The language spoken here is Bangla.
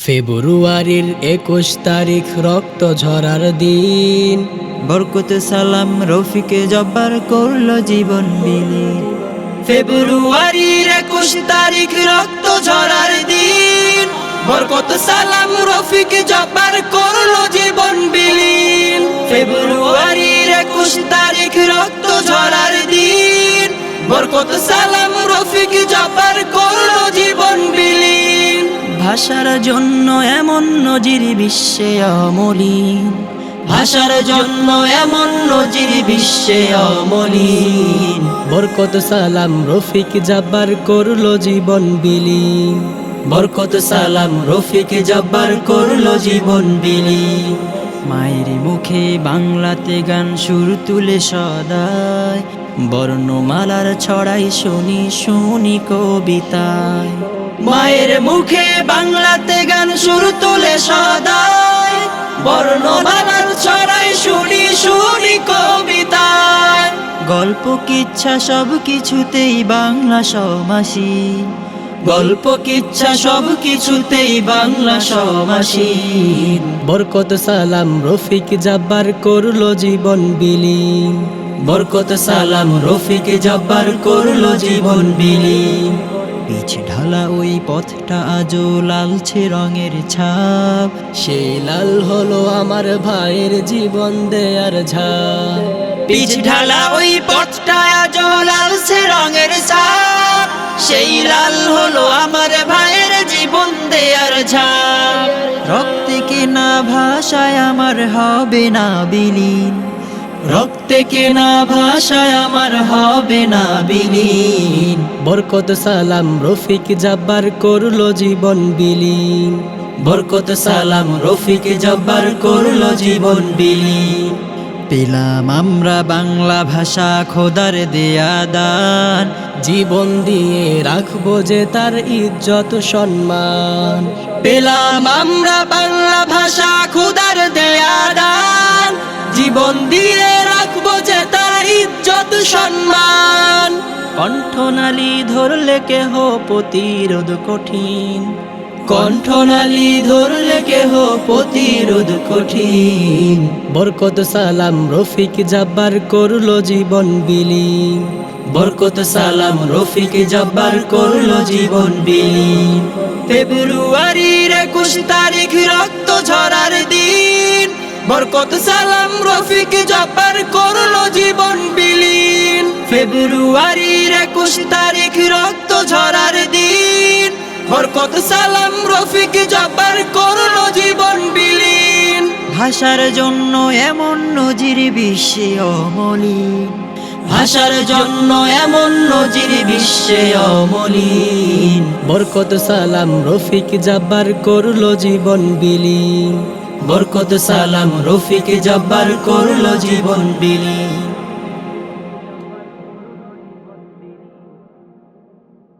ফেব্রুয়ারির একুশ তারিখ রক্ত ঝরার দিন। বরকত সালাম রফিকে জব্বার করল জীবন বিলীন। ফেব্রুয়ারির একুশ তারিখ রক্ত ঝরার দিন। বরকত সালাম রফিক জব্বার করল জীবন বিলীন। ফেব্রুয়ারির একুশ তারিখ রক্ত ঝরার দিন। বরকত সালাম ভাষার জন্য এমন নজির বিশ্বে অমলিন। ভাষার জন্য এমন নজির বিশ্বে অমলিন। বরকত সালাম রফিক জাব্বার করল জীবন বিলীন। বরকত সালাম রফিক জব্বার করল জীবন বিলীন। মায়ের মুখে বাংলাতে গান সুর তুলে সদায়। বর্ণমালার ছড়াই শুনি শুনি কবিতায়। মুখে বাংলাতে গান সুর তোলে সদায় বর্ণমালার ছড়াই শুনি শুনি কবিতায়। গল্প কিচ্ছা সব কিছুতেই বাংলা সমাসীন গল্প কিচ্ছা সব কিছুতেই বাংলা সমাসীন বরকত সালাম রফিক জাব্বার করল জীবন বিলীন। বরকত সালাম রফিক জব্বার করল জীবন বিলীন। পিছ ঢালা ওই পথটা আজও লালছে রঙের ছাপ। সেই লাল হলো আমার ভাইয়ের জীবন দেয়ার ঝাপ। পিছ ঢালা ওই পথটা আজও লালছে রঙের ছাপ। সেই লাল হলো আমার ভাইয়ের জীবন দেয়ার ঝাপ। রক্তে কেনা ভাষায় আমার হবে না বিলীন। রক্তে কেনা ভাষায় আমার হবে না বিলীন। বরকত, সালাম, রফিক জাব্বার করল জীবন বিলীন। বরকত, সালাম, রফিক জব্বার করল জীবন বিলীন। পেলাম আমরা বাংলা ভাষা খোদার দেয়া দান জীবন দিয়ে রাখব যে তার ইজ্জত, সম্মান। পেলাম আমরা বাংলা ভাষা খোদার দেয়া দান জীবন দিয়ে রাখব যে তার ইজ্জত সম্মান। কণ্ঠনালী ধরলে কেহ প্রতিরোধ কঠিন। কণ্ঠনালী ধরলে কেহ প্রতিরোধ কঠিন। বরকত সালাম রফিক জাব্বার করল জীবন বিলীন। বরকত সালাম রফিক জব্বার করল জীবন বিলীন। ফেব্রুয়ারির একুশ তারিখ রক্ত ঝরার দিন। বরকত, সালাম, রফিক জব্বার করল জীবন বিলীন। ফেব্রুয়ারির একুশ তারিখ, রক্ত ঝরার দিন। বরকত, সালাম, রফিক জব্বার করল জীবন বিলীন। ভাষার জন্য এমন নজির বিশ্বে অমলিন। ভাষার জন্য এমন নজির বিশ্বে অমলিন। বরকত, সালাম, রফিক জাব্বার করল জীবন বিলীন। বরকত সালাম রফিক জব্বার করল জীবন বিলীন।